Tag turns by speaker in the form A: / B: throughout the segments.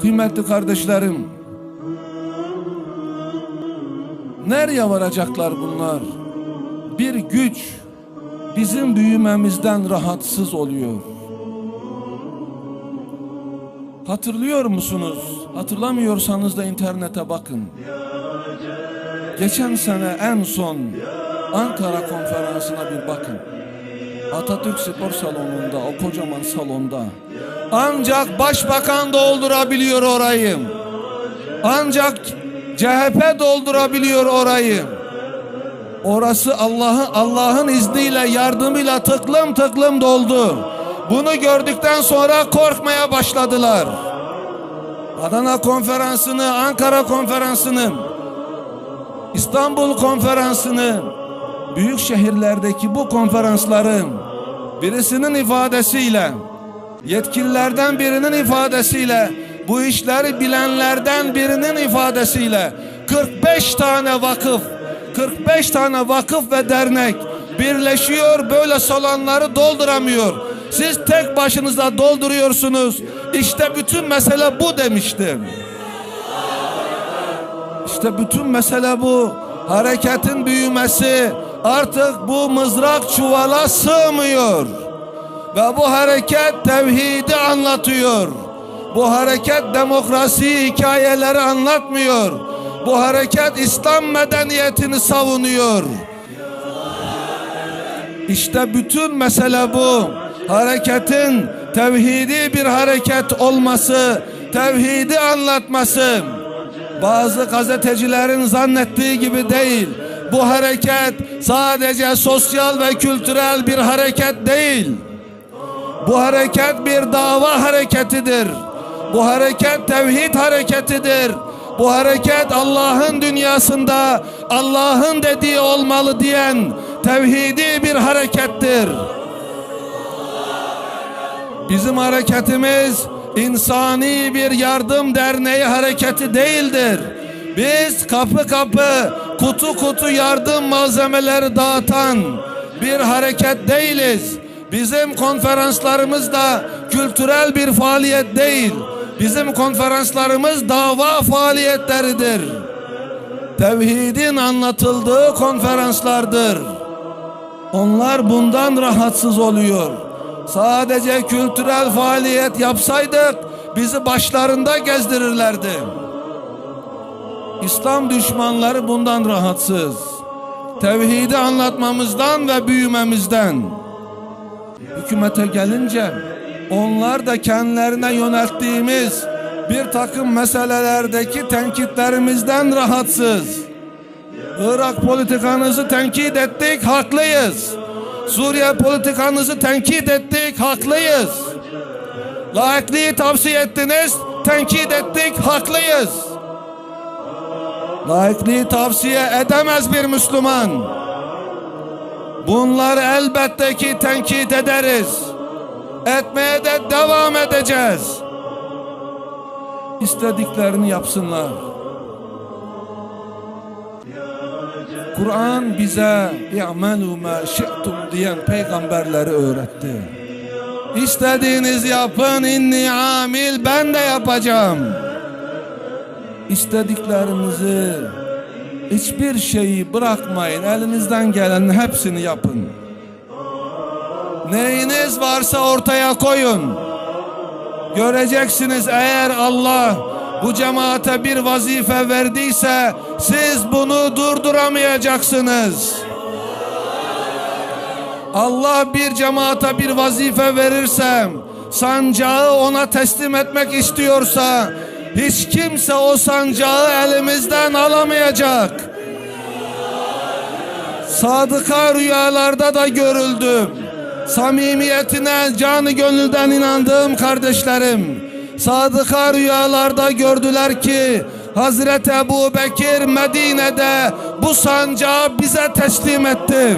A: Kıymetli kardeşlerim, nereye varacaklar bunlar? Bir güç bizim büyümemizden rahatsız oluyor. Hatırlıyor musunuz? Hatırlamıyorsanız da internete bakın. Geçen sene en son Ankara konferansına bir bakın. Atatürk Spor Salonu'nda, o kocaman salonda. Ancak başbakan doldurabiliyor orayı. Ancak CHP doldurabiliyor orayı. Orası Allah'ın Allah'ın izniyle, yardımıyla tıklım tıklım doldu. Bunu gördükten sonra korkmaya başladılar. Adana konferansını, Ankara konferansını, İstanbul konferansını, büyük şehirlerdeki bu konferansların birisinin ifadesiyle, yetkililerden birinin ifadesiyle, bu işleri bilenlerden birinin ifadesiyle 45 tane vakıf, 45 tane vakıf ve dernek birleşiyor böyle salonları dolduramıyor. Siz tek başınıza dolduruyorsunuz. İşte bütün mesele bu demiştim. İşte bütün mesele bu. Hareketin büyümesi artık bu mızrak çuvala sığmıyor. Ve bu hareket tevhidi anlatıyor. Bu hareket demokrasi hikayeleri anlatmıyor. Bu hareket İslam medeniyetini savunuyor. İşte bütün mesele bu. Hareketin tevhidi bir hareket olması, tevhidi anlatması. Bazı gazetecilerin zannettiği gibi değil. Bu hareket sadece sosyal ve kültürel bir hareket değil. Bu hareket bir dava hareketidir. Bu hareket tevhid hareketidir. Bu hareket Allah'ın dünyasında Allah'ın dediği olmalı diyen tevhidi bir harekettir. Bizim hareketimiz insani bir yardım derneği hareketi değildir. Biz kapı kapı, kutu kutu yardım malzemeleri dağıtan bir hareket değiliz. Bizim konferanslarımız da kültürel bir faaliyet değil. Bizim konferanslarımız dava faaliyetleridir. Tevhidin anlatıldığı konferanslardır. Onlar bundan rahatsız oluyor. Sadece kültürel faaliyet yapsaydık bizi başlarında gezdirirlerdi. İslam düşmanları bundan rahatsız. Tevhidi anlatmamızdan ve büyümemizden. Hükümete gelince onlar da kendilerine yönelttiğimiz bir takım meselelerdeki tenkitlerimizden rahatsız. Irak politikanızı tenkit ettik, haklıyız. Suriye politikanızı tenkit ettik, haklıyız. Laikliği tavsiye ettiniz, tenkit ettik, haklıyız. Laikliği tavsiye edemez bir Müslüman. Bunları elbette ki tenkit ederiz. Etmeye de devam edeceğiz. İstediklerini yapsınlar. Kur'an bize "İ'melu ma şi'tum" diyen peygamberleri öğretti. İstediğiniz yapın inni amil ben de yapacağım. İstediklerinizi hiçbir şeyi bırakmayın. Elinizden gelenin hepsini yapın. Neyiniz varsa ortaya koyun. Göreceksiniz eğer Allah bu cemaate bir vazife verdiyse siz bunu durduramayacaksınız. Allah bir cemaate bir vazife verirse sancağı ona teslim etmek istiyorsa hiç kimse o sancağı elimizden alamayacak. Sadıka rüyalarda da görüldüm. Samimiyetine canı gönülden inandığım kardeşlerim. Sadıka rüyalarda gördüler ki Hazreti Ebu Bekir Medine'de bu sancağı bize teslim etti.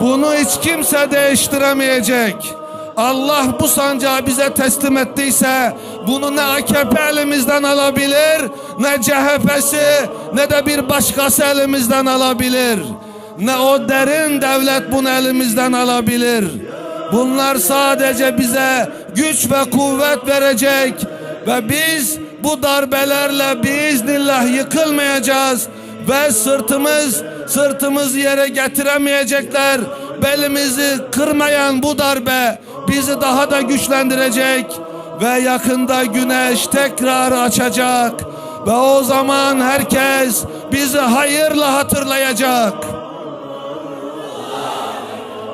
A: Bunu hiç kimse değiştiremeyecek. Allah bu sancağı bize teslim ettiyse bunu ne AKP elimizden alabilir ne CHP'si ne de bir başkası elimizden alabilir. Ne o derin devlet bunu elimizden alabilir. Bunlar sadece bize güç ve kuvvet verecek ve biz bu darbelerle biiznillah yıkılmayacağız ve sırtımız sırtımız yere getiremeyecekler. Belimizi kırmayan bu darbe bizi daha da güçlendirecek ve yakında güneş tekrar açacak ve o zaman herkes bizi hayırla hatırlayacak.